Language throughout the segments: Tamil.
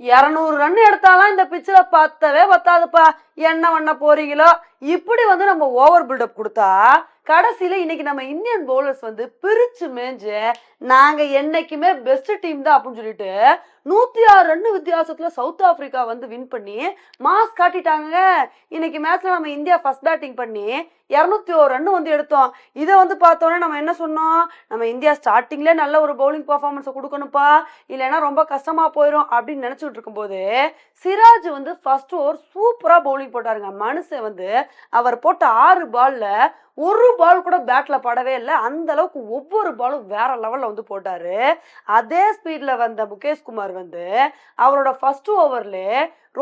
இரநூறு ரன் எடுத்தாலாம் இந்த பிச்சில் பத்தவே பத்தாதுப்பா. என்ன பண்ண போறீங்களோ? இப்படி வந்து நம்ம ஓவர் பில்டப் கொடுத்தா கடைசியில இன்னைக்கு நம்ம இந்தியன் பவுலர்ஸ் வந்து பிரிச்சு மேஞ்சு நாங்க என்னைக்குமே பெஸ்ட் டீம் தான் அப்படின்னு சொல்லிட்டு நூத்தி ஆறு ரன் வித்தியாசத்துல சவுத் ஆப்பிரிக்கா வந்து வின் பண்ணி மாஸ் காட்டிட்டாங்க. இன்னைக்கு மேட்ச்ல நம்ம இந்தியா ஃபர்ஸ்ட் பேட்டிங் பண்ணி இரநூத்தி ஒரு ரன் வந்து எடுத்தோம். இதை வந்து பார்த்தோன்னே நம்ம என்ன சொன்னோம்? நம்ம இந்தியா ஸ்டார்டிங்லேயே நல்ல ஒரு பவுலிங் பர்ஃபார்மன்ஸை கொடுக்கணும்ப்பா. இல்லைன்னா ரொம்ப கஷ்டமா போயிடும் அப்படின்னு நினச்சிட்டு இருக்கும்போது சிராஜ் வந்து ஃபர்ஸ்ட் ஓவர் சூப்பராக பவுலிங் போட்டாருங்க. மனுஷன் வந்து அவர் போட்ட ஆறு பால்ல ஒரு பால் கூட பேட்ல படவே இல்லை. அந்த அளவுக்கு ஒவ்வொரு பாலும் வேற லெவல்ல வந்து போட்டாரு. அதே ஸ்பீட்ல வந்த முகேஷ் குமார் வந்து அவரோட ஃபர்ஸ்ட் ஓவர்ல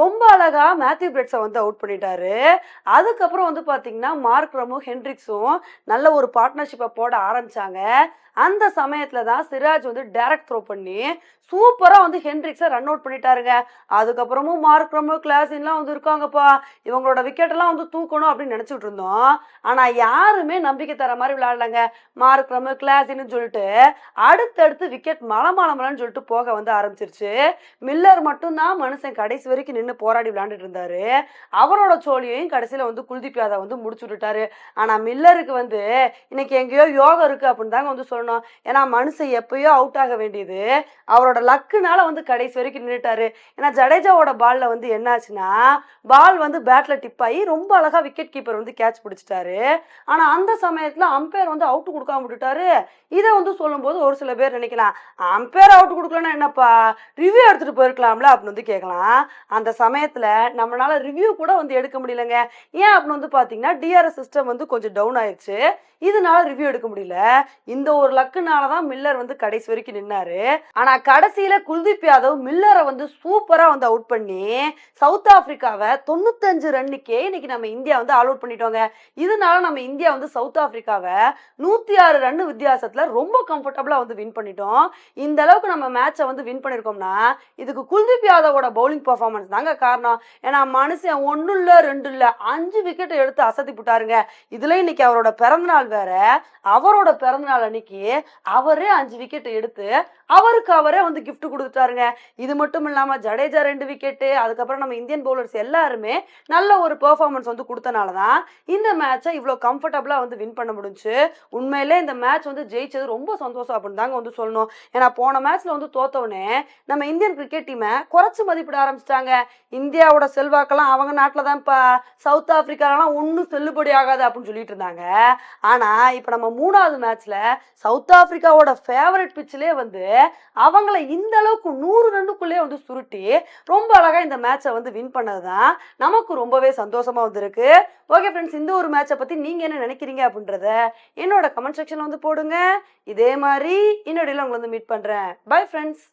ரொம்ப அழகா மேத்யூ பிரெட்ஸை வந்து அவுட் பண்ணிட்டாரு. அதுக்கப்புறம் வந்து பார்த்தீங்கன்னா மார்க் ரமோ ஹென்ரிக்ஸும் நல்ல ஒரு பார்ட்னர்ஷிப்பை போட ஆரம்பித்தாங்க அந்த சமயத்தில் தான் சிராஜ் வந்து டேரக்ட் த்ரோ பண்ணி சூப்பராக வந்து ஹென்ரிக்ஸை ரன் அவுட் பண்ணிட்டாருங்க. அதுக்கப்புறமும் மார்க் ரமோ கிளாஸின்லாம் வந்து இருக்காங்கப்பா. இவங்களோட விக்கெட்டெல்லாம் வந்து தூக்கணும் அப்படின்னு நினச்சிட்டு இருந்தோம். ஆனால் யாருமே நம்பிக்கை தர மாதிரி விளையாடலங்க. மார்க் ரமோ கிளாஸின்னு சொல்லிட்டு அடுத்தடுத்து விக்கெட் மலை மலைன்னு சொல்லிட்டு போக வந்து ஆரம்பிச்சிருச்சு. மில்லர் மட்டும்தான் மனுஷன் கடைசி வரைக்கும் நின்று போராடி விளையாண்டுட்டு இருந்தாரு. அவரோட சோழியையும் கடைசியில வந்து குல்தீப் யாதவ் வந்து முடிச்சு விட்டுட்டாரு. ஆனா மில்லருக்கு வந்து இன்னைக்கு எங்கேயோ யோகம் இருக்கு அப்படின்னு தாங்க வந்து சொல்லணும். ஏன்னா மனுஷன் எப்பயோ அவுட் ஆக வேண்டியது. அவரோட லக்குனால வந்து கடைசி வரைக்கும் நின்றுட்டாரு ஏன்னா ஜடேஜாவோட பால்ல வந்து என்னாச்சுன்னா பால் வந்து பேட்ல டிப் ஆகி ரொம்ப அழகா விக்கெட் கீப்பர் வந்து கேட்ச் பிடிச்சிட்டாரு. ஆனா அந்த சமயத்துல அம்பையர் வந்து அவுட் கொடுக்காம விட்டுட்டாரு. இதை வந்து சொல்லும்போது ஒரு சில பேர் நினைக்கலாம் அம்பையர் அவுட் கொடுக்கலன்னா என்னப்பா? ரிவ்யூ எடுத்துட்டு போயிருக்கலாம்ல? அப்படின்னு வந்து கேட்கலாம். அந்த சமயத்தில் நம்மளால ரிவ்யூ கூட வந்து எடுக்க முடியலங்க. ஏன் அப்படின்னு வந்து பார்த்தீங்கன்னா டிஆர்எஸ் சிஸ்டம் வந்து கொஞ்சம் டவுன் ஆயிடுச்சு. இதனால ரிவ்யூ எடுக்க முடியல. இந்த ஒரு லக்குனால தான் மில்லர் வந்து கடைசி வரைக்கும் நின்னாரு. ஆனால் கடைசியில் குல்தீப் யாதவ் மில்லரை வந்து சூப்பராக வந்து அவுட் பண்ணி சவுத் ஆப்பிரிக்காவை தொண்ணூத்தஞ்சு ரன்னுக்கே இன்னைக்கு நம்ம இந்தியா வந்து ஆல் அவுட் பண்ணிட்டோங்க. இதனால நம்ம இந்தியா வந்து சவுத் ஆப்பிரிக்காவை நூற்றி ஆறு ரன் வித்தியாசத்தில் ரொம்ப கம்ஃபர்டபுளாக வந்து வின் பண்ணிட்டோம். இந்த அளவுக்கு நம்ம மேட்சை வந்து வின் பண்ணியிருக்கோம்னா இதுக்கு குல்தீப் யாதவோட பவுலிங் பர்ஃபார்மன்ஸ் தாங்க காரணம். ஏன்னா மனுஷன் ஒன்றும் இல்லை ரெண்டு இல்லை அஞ்சு விக்கெட் எடுத்து அசத்தி போட்டாருங்க. இதுல இன்னைக்கு அவரோட பிறந்தநாள் வேற. அவரோட பிறந்தநாள் அன்னைக்கு அவரே அஞ்சு விக்கெட் எடுத்து அவருக்கு அவரே வந்து கிஃப்ட் கொடுத்துட்டாருங்க. இது மட்டும் இல்லாமல் ஜடேஜா ரெண்டு விக்கெட்டு அதுக்கப்புறம் நம்ம இந்தியன் பவுலர்ஸ் எல்லாருமே நல்ல ஒரு பெர்ஃபார்மன்ஸ் வந்து கொடுத்தனால தான் இந்த மேட்சை இவ்வளோ கம்ஃபர்டபுளாக வந்து வின் பண்ண முடிஞ்சு உண்மையிலே இந்த மேட்ச் வந்து ஜெயிச்சது ரொம்ப சந்தோஷம் அப்படின்னு தாங்க வந்து சொல்லணும். ஏன்னா போன மேட்ச்ல வந்து தோத்தவுடனே நம்ம இந்தியன் கிரிக்கெட் டீமை குறைச்சு மதிப்பிட ஆரம்பிச்சிட்டாங்க. இந்தியாவோட செல்வாக்கெல்லாம் அவங்க நாட்டில் இப்போ சவுத் ஆஃப்ரிக்காலலாம் ஒன்றும் செல்லுபடி ஆகாது அப்படின்னு சொல்லிட்டு இருந்தாங்க. ஆனால் இப்போ நம்ம மூணாவது மேட்ச்சில் சவுத் ஆஃப்ரிக்காவோட ஃபேவரட் பிச்சிலே வந்து அவங்கள இந்த அளவுக்கு நூறு ரன்னுக்குள்ளே வந்து சுருட்டி ரொம்ப அழகாக இந்த மேட்சை வந்து வின் பண்ணது தான் நமக்கு ரொம்பவே சந்தோஷமாக வந்திருக்கு. ஓகே ஃப்ரெண்ட்ஸ் இந்த ஒரு மேட்சை பற்றி நீங்கள் என்ன நினைக்கிறீங்க அப்படின்றத என்னோட கமெண்ட் செக்ஷனில் வந்து போடுங்க. இதே மாதிரி இன்னொடையில் உங்களை வந்து மீட் பண்ணுறேன் பை ஃப்ரெண்ட்ஸ்